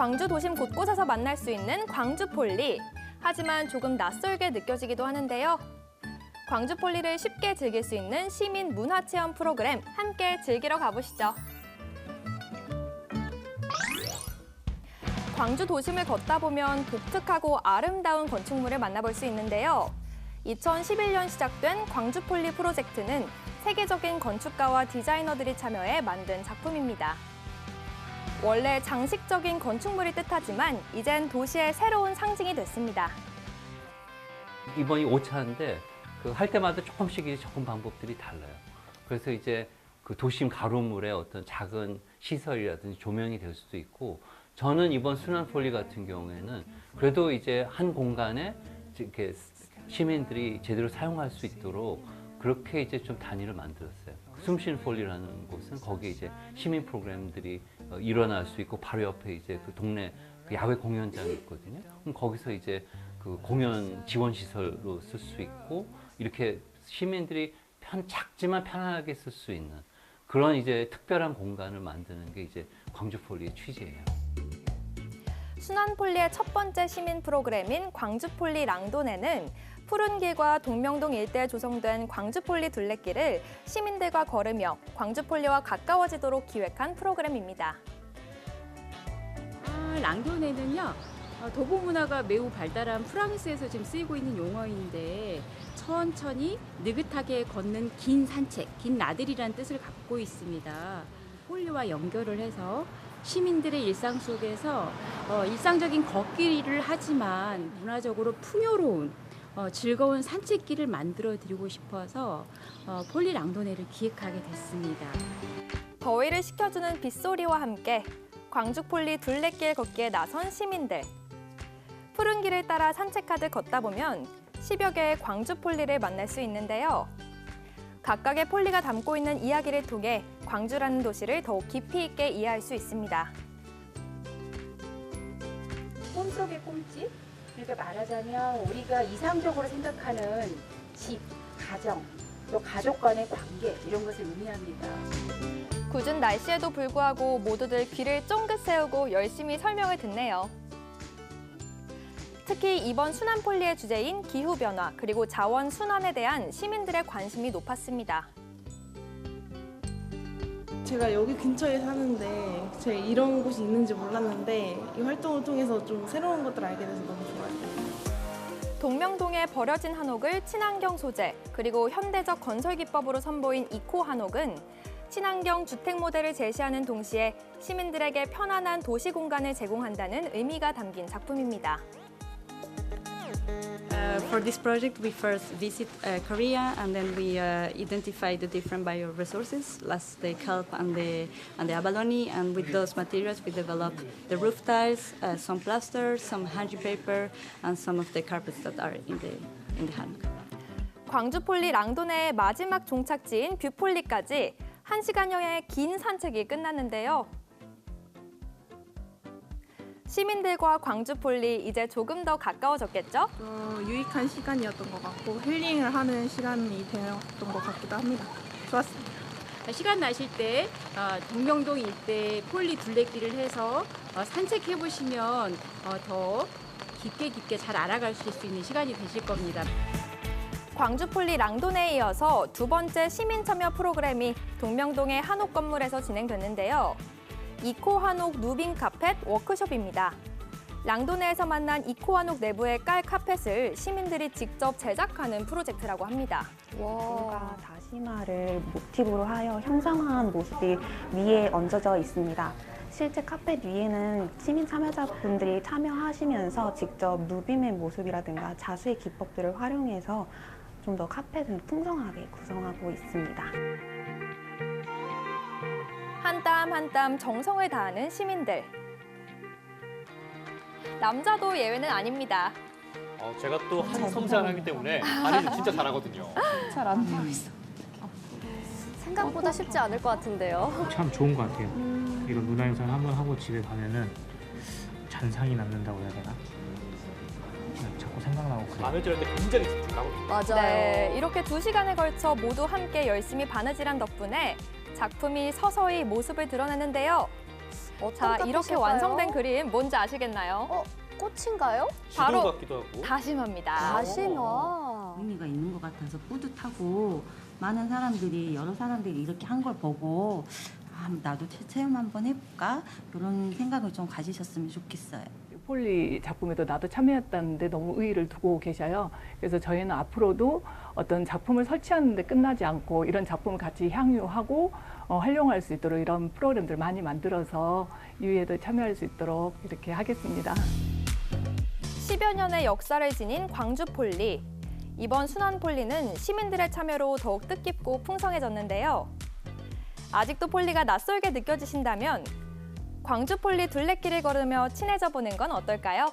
광주 도심 곳곳에서 만날 수 있는 광주 폴리. 하지만 조금 낯설게 느껴지기도 하는데요. 광주 폴리를 쉽게 즐길 수 있는 시민 문화 체험 프로그램 함께 즐기러 가보시죠. 광주 도심을 걷다 보면 독특하고 아름다운 건축물을 만나볼 수 있는데요. 2011년 시작된 광주 폴리 프로젝트는 세계적인 건축가와 디자이너들이 참여해 만든 작품입니다. 원래 장식적인 건축물이 뜻하지만 이젠 도시의 새로운 상징이 됐습니다. 이번이 5차인데 그 할 때마다 조금씩 접근 방법들이 달라요. 그래서 이제 그 도심 가로물에 어떤 작은 시설이라든지 조명이 될 수도 있고 저는 이번 순환폴리 같은 경우에는 그래도 이제 한 공간에 이렇게 시민들이 제대로 사용할 수 있도록 그렇게 이제 좀 단위를 만들었어요. 숨쉬는 폴리라는 곳은 거기에 이제 시민 프로그램들이 어, 일어날 수 있고 바로 옆에 이제 그 동네 그 야외 공연장이 있거든요. 그럼 거기서 이제 그 공연 지원 시설로 쓸 수 있고 이렇게 시민들이 편 작지만 편안하게 쓸 수 있는 그런 이제 특별한 공간을 만드는 게 이제 광주폴리의 취지예요. 순환폴리의 첫 번째 시민 프로그램인 광주폴리 랑도네는 푸른 길과 동명동 일대에 조성된 광주폴리 둘레길을 시민들과 걸으며 광주폴리와 가까워지도록 기획한 프로그램입니다. 아, 랑도네는요. 어, 도보 문화가 매우 발달한 프랑스에서 지금 쓰이고 있는 용어인데 천천히 느긋하게 걷는 긴 산책, 긴 나들이라는 뜻을 갖고 있습니다. 폴리와 연결을 해서 시민들의 일상 속에서 어, 일상적인 걷기를 하지만 문화적으로 풍요로운 어, 즐거운 산책길을 만들어 드리고 싶어서 어, 폴리 랑도네를 기획하게 됐습니다. 더위를 식혀주는 빗소리와 함께 광주 폴리 둘레길 걷기에 나선 시민들. 푸른 길을 따라 산책하듯 걷다 보면 10여 개의 광주 폴리를 만날 수 있는데요. 각각의 폴리가 담고 있는 이야기를 통해 광주라는 도시를 더욱 깊이 있게 이해할 수 있습니다. 꿈속의 꿈집? 그러니까 말하자면 우리가 이상적으로 생각하는 집, 가정, 또 가족 간의 관계 이런 것을 의미합니다. 궂은 날씨에도 불구하고 모두들 귀를 쫑긋 세우고 열심히 설명을 듣네요. 특히 이번 순환폴리의 주제인 기후변화 그리고 자원 순환에 대한 시민들의 관심이 높았습니다. 제가 여기 근처에 사는데 제가 이런 곳이 있는지 몰랐는데 이 활동을 통해서 좀 새로운 것들을 알게 돼서 너무 좋아요. 동명동에 버려진 한옥을 친환경 소재 그리고 현대적 건설 기법으로 선보인 이코 한옥은 친환경 주택 모델을 제시하는 동시에 시민들에게 편안한 도시 공간을 제공한다는 의미가 담긴 작품입니다. Uh, for this project, we first visit uh, Korea and then we uh, identify the different bioresources, last the kelp and the and the abalone, and with those materials we develop the roof tiles, uh, some plaster, some hanji paper, and some of the carpets that are in the in the hanok. 광주폴리 랑도네의 마지막 종착지인 뷰폴리까지 1시간여의 긴 산책이 끝났는데요. 시민들과 광주 폴리 이제 조금 더 가까워졌겠죠? 어, 유익한 시간이었던 것 같고 힐링을 하는 시간이 되었던 것 같기도 합니다. 좋았습니다. 시간 나실 때 어, 동명동 일대 폴리 둘레길을 해서 어, 산책해 보시면 어, 더 깊게 깊게 잘 알아갈 수 있는 시간이 되실 겁니다. 광주 폴리 랑도네에 이어서 두 번째 시민 참여 프로그램이 동명동의 한옥 건물에서 진행됐는데요. 이코 한옥 누빙 카펫 워크숍입니다. 랑도네에서 만난 이코 한옥 내부에 깔 카펫을 시민들이 직접 제작하는 프로젝트라고 합니다. 와. 다시마를 모티브로 하여 형상화한 모습이 위에 얹어져 있습니다. 실제 카펫 위에는 시민 참여자분들이 참여하시면서 직접 누빔의 모습이라든가 자수의 기법들을 활용해서 좀 더 카펫을 풍성하게 구성하고 있습니다. 한 땀 한 땀 정성을 다하는 시민들. 남자도 예외는 아닙니다. 어, 제가 또 한 섬세하기 때문에 다리를 진짜 잘하거든요. 생각보다 쉽지 않을 것 같은데요. 참 좋은 것 같아요. 이거 문화 영상 한번 하고 집에 가면은 잔상이 남는다고 해야 되나? 그냥 자꾸 생각나고 그래요. 바느질하는데 굉장히 집중하거든요. 맞아요. 네, 이렇게 두 시간에 걸쳐 모두 함께 열심히 바느질한 덕분에 작품이 서서히 모습을 드러내는데요. 자, 이렇게? 완성된 그림 뭔지 아시겠나요? 어, 꽃인가요? 바로 지도 같기도 하고. 다시마입니다. 다시마. 의미가 있는 것 같아서 뿌듯하고 많은 사람들이 여러 사람들이 이렇게 한 걸 보고 아, 나도 체- 체험 한번 해볼까 이런 생각을 좀 가지셨으면 좋겠어요. 폴리 작품에도 나도 참여했다는데 너무 의의를 두고 계셔요. 그래서 저희는 앞으로도 어떤 작품을 설치하는데 끝나지 않고 이런 작품을 같이 향유하고 어, 활용할 수 있도록 이런 프로그램들 많이 만들어서 유의에도 참여할 수 있도록 이렇게 하겠습니다. 10여 년의 역사를 지닌 광주 폴리. 이번 순환 폴리는 시민들의 참여로 더욱 뜻깊고 풍성해졌는데요. 아직도 폴리가 낯설게 느껴지신다면 광주 폴리 둘레길을 걸으며 친해져 보는 건 어떨까요?